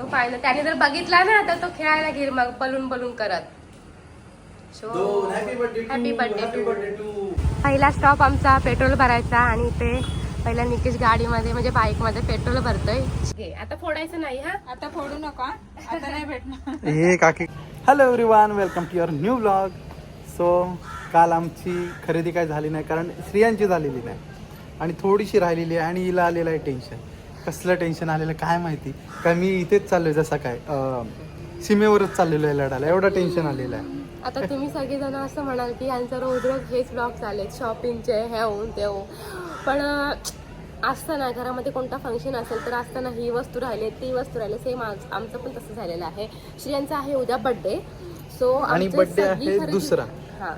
So final त्याने जर बघितला ना तर तो खेळायला घेईल मग बलून बलून करत. So happy birthday happy birthday happy birthday to पहिला स्टॉप आमचा पेट्रोल भरायचा आणि इथे पहिला निकेश गाडीमध्ये म्हणजे बाईकमध्ये पेट्रोल भरतोय. आता फोडायचं नाही हा? आता फोडू नका. आता नाही भेटणार. हे काकी. Hello everyone welcome to your new blog so काल आमची खरेदी काय झाली नाही कारण स्त्रियांची झालेली नाही. आणि थोडीशी राहिलेली आहे आणि हिला आलेलं आहे टेन्शन कसलं टेन्शन आलेलं काय माहिती? का मी इथेच चाललोय जसं काय अं, सीमेवरच चाललेलो आहे लढायला. एवढं टेन्शन आलेलं आहे. आता तुम्ही सगळेजण असं म्हणाल की यांचा रोज रोज हेच ब्लॉग चालेल शॉपिंगचे हे होऊन ते होऊन. पण अं, असतं ना घरामध्ये कोणता फंक्शन असेल तर असताना ही वस्तू राहिली ती वस्तू राहिली सेम आमचं पण तसं झालेलं आहे. श्रियांचा आहे उद्या बड्डे सो आणि birthday आहे दुसरा. हा.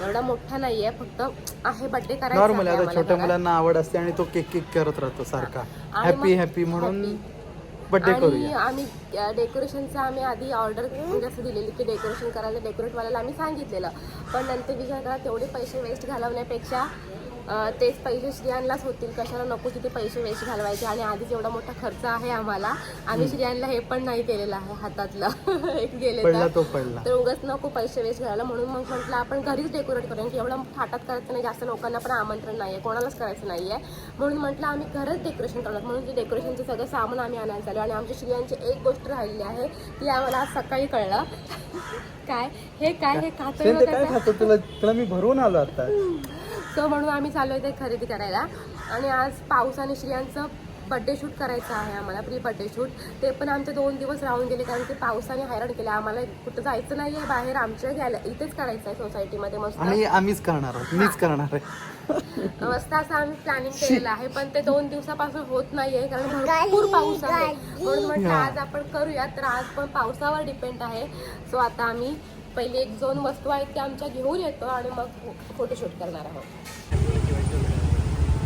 एवढा मोठा नाहीये फक्त आहे बड्डे करायचा नॉर्मली आहे आता छोट्या. मुलांना आवड असते आणि तो केक केक करत राहतो सारखा आणि हॅपी मग हॅपी म्हणून. बर्थडे आणि करूया आम्ही डेकोरेशनचं आम्ही आधी ऑर्डर म्हणजे असं दिलेली की डेकोरेशन करायला डेकोरेटवाल्याला आम्ही सांगितलेलं पण नंतर विचार करा तेवढे पैसे वेस्ट घालवण्यापेक्षा तेच पैसे स्त्रियांनाच होतील. कशाला नको किती पैसे वेस्ट घालवायचे? आणि आधीच एवढा मोठा खर्च आहे आम्हाला. आम्ही स्त्रियांना हे पण नाही केलेलं आहे हातातलं. एक गेले तर. उगाच नको पैसे वेस्ट घालायला. म्हणून मग म्हटलं आपण घरीच डेकोरेट करूया. की एवढं थाटात करायचं नाही. जास्त लोकांना पण आमंत्रण नाही आहे कोणालाच करायचं नाही आहे म्हणून म्हटलं आम्ही घरच डेकोरेशन करणार म्हणून ते डेकोरेशनचं सगळं सामान आम्ही आणायला चालू आणि आमच्या स्त्रियांची एक गोष्ट राहिलेली आहे. ती आम्हाला आज सकाळी कळलं. काय? हे काय? हे खातो तुला? तुला मी भरवून आलो आता. सो म्हणून आम्ही चालू ते खरेदी करायला. आणि आज पाऊस आणि श्रियांचं बड्डे शूट करायचं आहे आम्हाला प्री बड्डे शूट ते पण आमचे दोन दिवस राहून गेले कारण की पावसाने हैराण केलं. आम्हाला कुठं जायचं नाही आहे बाहेर आमच्या गेल्या इथेच करायचं आहे सोसायटीमध्ये मस्त. आणि आम्हीच करणार आहोत मीच करणार आहे. मस्त असं आम्ही प्लॅनिंग केलेलं आहे पण ते दोन दिवसापासून होत नाहीये कारण भरपूर पाऊस आहे. म्हणून म्हटलं आज आपण करूया तर आज पण पावसावर डिपेंड आहे. सो आता आम्ही पहिले एक दोन वस्तू आहेत त्या आमच्या घेऊन येतो आणि मग फोटोशूट करणार आहोत.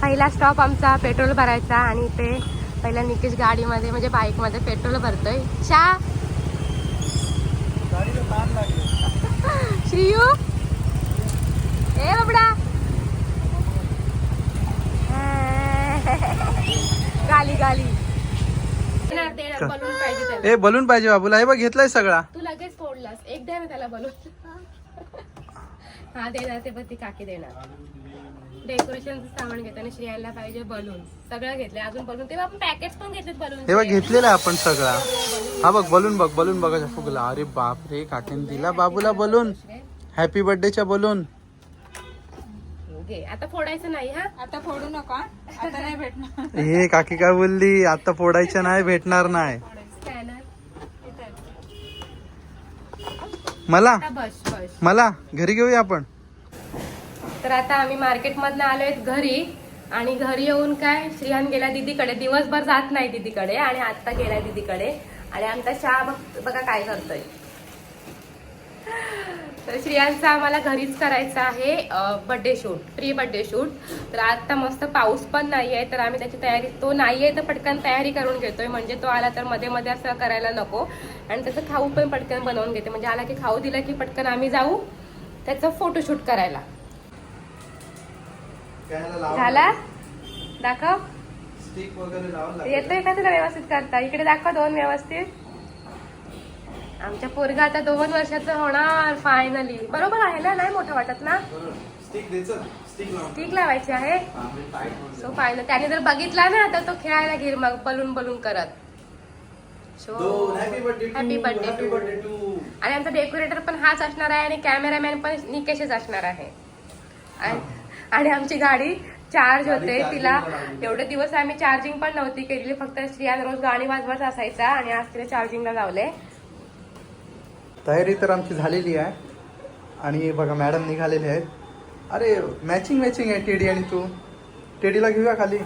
पहिला स्टॉप आमचा पेट्रोल भरायचा आणि इथे पहिला निकेश गाडीमध्ये म्हणजे बाईकमध्ये पेट्रोल भरतोय. शा श्रीयू. ए बाबडा. गाली गाली. देणार, बलून पाहिजे त्याला. ए बलून पाहिजे बाबूला. हे बघ घेतलाय सगळा. तू लगेच फोडलास. एक द्या ना त्याला बलून हा देणार ते पण ती काकी देणार. डेकोरेशनचं सामान घेताना श्रेयाला पाहिजे बलून सगळं घेतलंय. अजून बलून तेव्हा आपण पॅकेट पण घेतलेत बलून हे बघ घेतलेला आपण सगळा. हा बघ बलून बघ बलून बघा. फुगला. अरे बाप रे काकीने दिला बाबूला बलून हॅपी बर्थडेच्या बलून घे आता फोडायचं नाही हा? आता फोडू नका आता नाही भेटणार. हे काकी काय बोलली? आता फोडायचं नाही भेटणार नाही. स्कॅनर मला? आता बस बस. मला? घरी घेऊया आपण. तर आता आम्ही मार्केटमधनं आलोय घरी. आणि घरी येऊन काय श्रियान गेला दीदीकडे. दिवसभर जात नाही दीदीकडे आणि आता गेलाय दीदीकडे. आणि आमचा चहा बघ बघा काय करतोय. तर श्रियांचा आम्हाला घरीच करायचा आहे birthday shoot pre birthday shoot तर आता मस्त पाऊस पण नाही आहे तर आम्ही त्याची तयारी तो नाही आहे तर पटकन तयारी करून घेतोय. म्हणजे तो आला तर मध्ये मध्ये असं करायला नको. आणि त्याचं खाऊ पण पटकन बनवून घेते. म्हणजे आला की खाऊ दिला की पटकन आम्ही जाऊ त्याचं फोटोशूट करायला. झाला? दाखव. येतोय का तुला व्यवस्थित करता? इकडे दाखव दोन व्यवस्थित. आमच्या पोरगा आता दोन वर्षाचं होणार फायनली बरोबर आहे ना? नाही मोठा वाटत ना? ठीक लावायची आहे? सो फायनल त्याने जर बघितला ना तर तो खेळायला घेईल मग बलून बलून करत. हॅपी बर्थडे टू आणि आमचा डेकोरेटर पण हाच असणार आहे आणि कॅमेरामॅन पण निकेशच असणार आहे. आणि- आणि आमची गाडी चार्ज होते. तिला एवढे दिवस आम्ही चार्जिंग पण नव्हती केलेली. फक्त स्त्रियान रोज गाणी वाजवत असायचा आणि आज तिला चार्जिंगला लावले. तयारी तर आमची झालेली आहे. आणि बघा मॅडम निघालेले आहेत. अरे मॅचिंग मॅचिंग आहे टेडी आणि तू. टेडीला घेऊया खाली.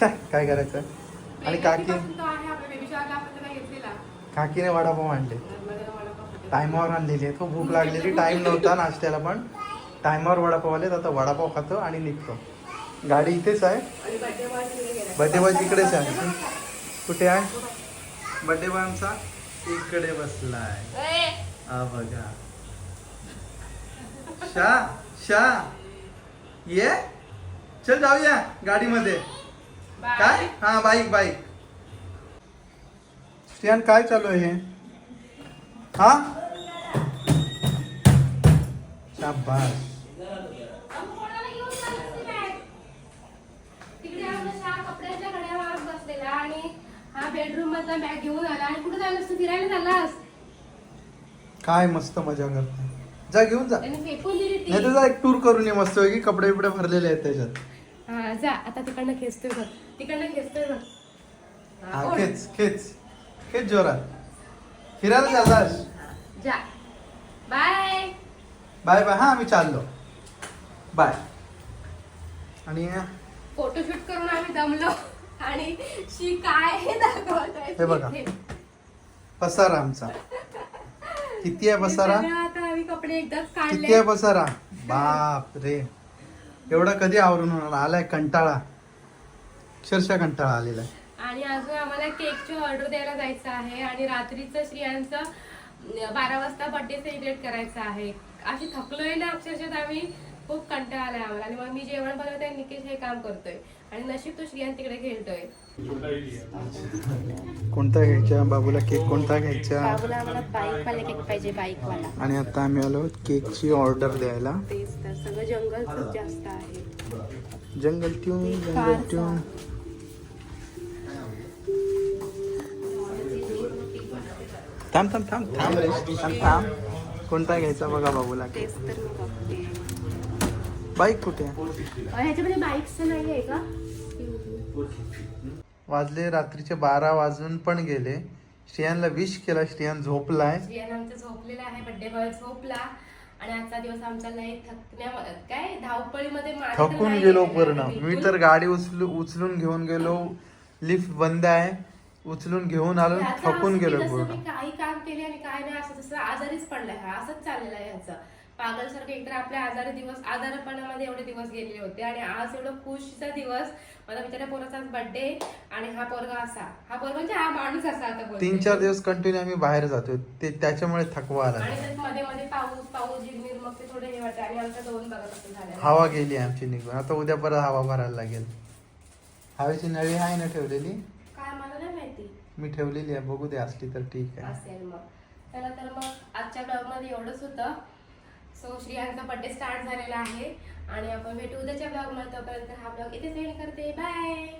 छा काय करायचं? आणि काकी? काकीने वडापाव आणले. टायमावर आणलेली आहे. तो भूक लागलेली. टाइम नव्हता नाश्त्याला पण. टायमावर वडापाव आले आता वडापाव खातो आणि निघतो. गाडी इथेच आहे. बॉय इकडेच आहे. कुठे आहे? बॉय आमचा? इकडे बसलाय. हा बघा. शा शा. ये? चल जाऊया गाडीमध्ये. काय? हा बाईक बाईक. श्रियान काय चालू आहे हे? हा? शाबास तिकडे आमचा शाह कपड्याच्या घड्यावर बसलेला आणि हा बेडरूम मधला बॅग घेऊन आला. आणि कुठे झालास तू फिरायला झालास काय मस्त मजा करते जा घेऊन जा. त्याने फेकून दिली ती. नाही तर जा एक टूर करून ये मस्त की कपडे बिपडे भरलेले आहेत त्याच्यात. हा जा. आता तिकडनं खेचतोय बघ. तिकडनं खेचतोय बघ. हा, हा ओढ. खेच खेच. खेच जोरात. फिरायला चाललास? जा. बाय. Bye bye. हा आम्ही चाललो. बाय. आणि फोटोशूट करून आम्ही दमलो. आणि शी काय हे दाखवत आहे हे बघा. पसारा आमचा. किती आहे पसारा? आता आम्ही कपडे एकदाच किती काढले आहे पसारा? बाप रे. एवढा कधी आवरून होणार? आलाय कंटाळा. अक्षरशः कंटाळा आलेला आहे. आणि अजून आम्हाला केकची ऑर्डर द्यायला जायचं आहे आणि रात्रीचं श्रियांचं अं, बारा वाजता बर्थडे सेलिब्रेट करायचा आहे. अशी थकलोय ना अक्षरशः आम्ही खूप कंटाळा आलाय आम्हाला. आणि मग मी जेवण बनवतोय निकेश हे काम करतोय. आणि नशीब तो श्रियान तिकडे खेळतोय. कोणता घ्यायचा? बाबूला केक कोणता घ्यायचा? बाबूला आम्हाला बाईक वाला केक पाहिजे बाईक वाला आणि आता आम्ही आलो केकची ऑर्डर द्यायला. तेच तर सगळं जंगल खूप जास्त आहे. जंगल ट्यून जंगल. ट्यून थांब थांब थांब. थांब रे. थांब. थांब कोणता घ्यायचा बघा बाबूला केक तेच तर मी बघते. बाईक कुठे आहे? अं, ह्याच्यामध्ये बाईकचं नाही आहे का? वाजले रात्रीचे बारा वाजून पण गेले. श्रियानला विश केला श्रियान झोपलाय. श्रियान आमचा झोपलेला आहे बर्थडे बॉय झोपला. आणि आजचा दिवस आमचा लय थकण्या काय? धावपळीमध्ये माझं तर थकून नाही गेलो गेलं पूर्ण. बिलकुल. मी तर गाडी उचलू उचलून घेऊन गेलो. लिफ्ट बंद आहे. उचलून घेऊन आलो. ह्याचं थकून गेलो पूर्ण. मी काही काम केले आणि काय नाही असं तसं आजारीच पडलाय. हा असंच चाललेलं आहे ह्याचं. पागलसारखं एकतर आपल्या आजारी दिवस आजारपणामध्ये एवढे दिवस गेलेले होते आणि आज एवढं खुशचा दिवस. माझा बिचाऱ्या पोराचा बर्थडे आणि हा पोरगा असा. हा पोरगा म्हणजे हा माणूस असा आता. तीन चार दिवस कंटिन्यू आम्ही बाहेर जातोय. ते त्याच्यामुळे थकवा आला. आणि त्यात मध्ये मध्ये पाऊस पाऊस झिरमिर मग ते थोडे हे वाटतं. आणि आमच्या दोन बघत झालं. हवा गेली आमची निघून. आता उद्या परत हवा भरायला लागेल. हवेची नळी आहे ना ठेवलेली? काय मला नाही माहिती. मी ठेवलेली आहे. बघू दे असली तर ठीक आहे. असेल मग. चला तर मग आजच्या ब्लॉगमध्ये एवढंच होतं. सो श्रियांचा बड्डे स्टार्ट झालेला आहे. आणि आपण भेटू उद्याच्या ब्लॉगमध्ये तोपर्यंत हा ब्लॉग इथे सेंड करते. बाय